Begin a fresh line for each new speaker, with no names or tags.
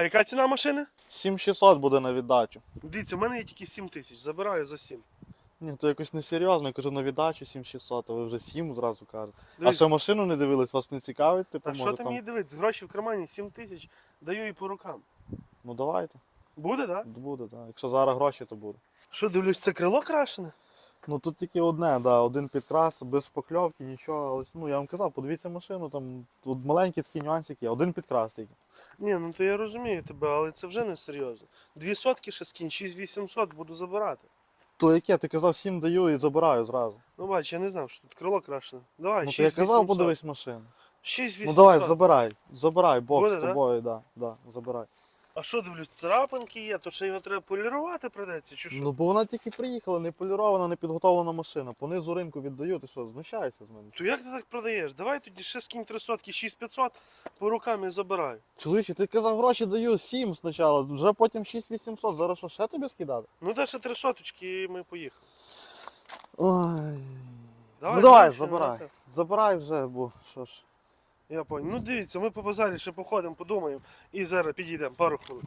А яка ціна машини?
7600 буде на віддачу.
Дивіться, у мене є тільки 7 тисяч, забираю за 7.
Ні, то якось несерйозно, я кажу на віддачу 7600, а ви вже 7 зразу кажете. А
Дивись,
ще машину не дивились, вас не цікавить, типу,
що
може
там
там.
її дивитися? Гроші в кармані 7 тисяч, даю і по рукам.
Ну давайте,
Буде, так?
буде, так. Якщо зараз гроші, то буде.
Що дивлюсь, це крило крашене?
Ну тут тільки одне, да, один підкрас, без шпакльовки, нічого. Але, ну я вам казав, подивіться машину, там тут маленькі такі нюансики, є, один підкрас тільки.
Ні, ну то я розумію тебе, але це вже не серйозно. Дві сотки ще скинь, 6800 буду забирати.
То яке, ти казав, 7 даю і забираю зразу.
Ну бач, я не знав, що тут крило крашене. Давай,
ну то я
6800.
казав, подивись машину.
6800.
Ну давай, забирай, забирай, Бог
Буде,
з
да?
тобою, да, да, забирай.
А що дивлюсь, царапинки є, то ще його треба полірувати придеться, чи що?
Ну бо вона тільки приїхала, не полірована, не підготовлена машина. По низу ринку віддаю, ти що, знущаєшся з мене?
То як ти так продаєш? Давай тоді ще скинь три сотки, 6500, по рукам і забираю.
Чоловіче, ти казав, гроші даю 7 спочатку, вже потім 6800, зараз що, ще тобі скидати?
Ну дай ще три соточки і ми поїхали.
Ой.
Давай,
ну давай, забирай. Забирай вже, бо що ж.
Я понял. Ну дивіться, ми по ще походимо, подумаємо і зараз підійдемо пару хвилин.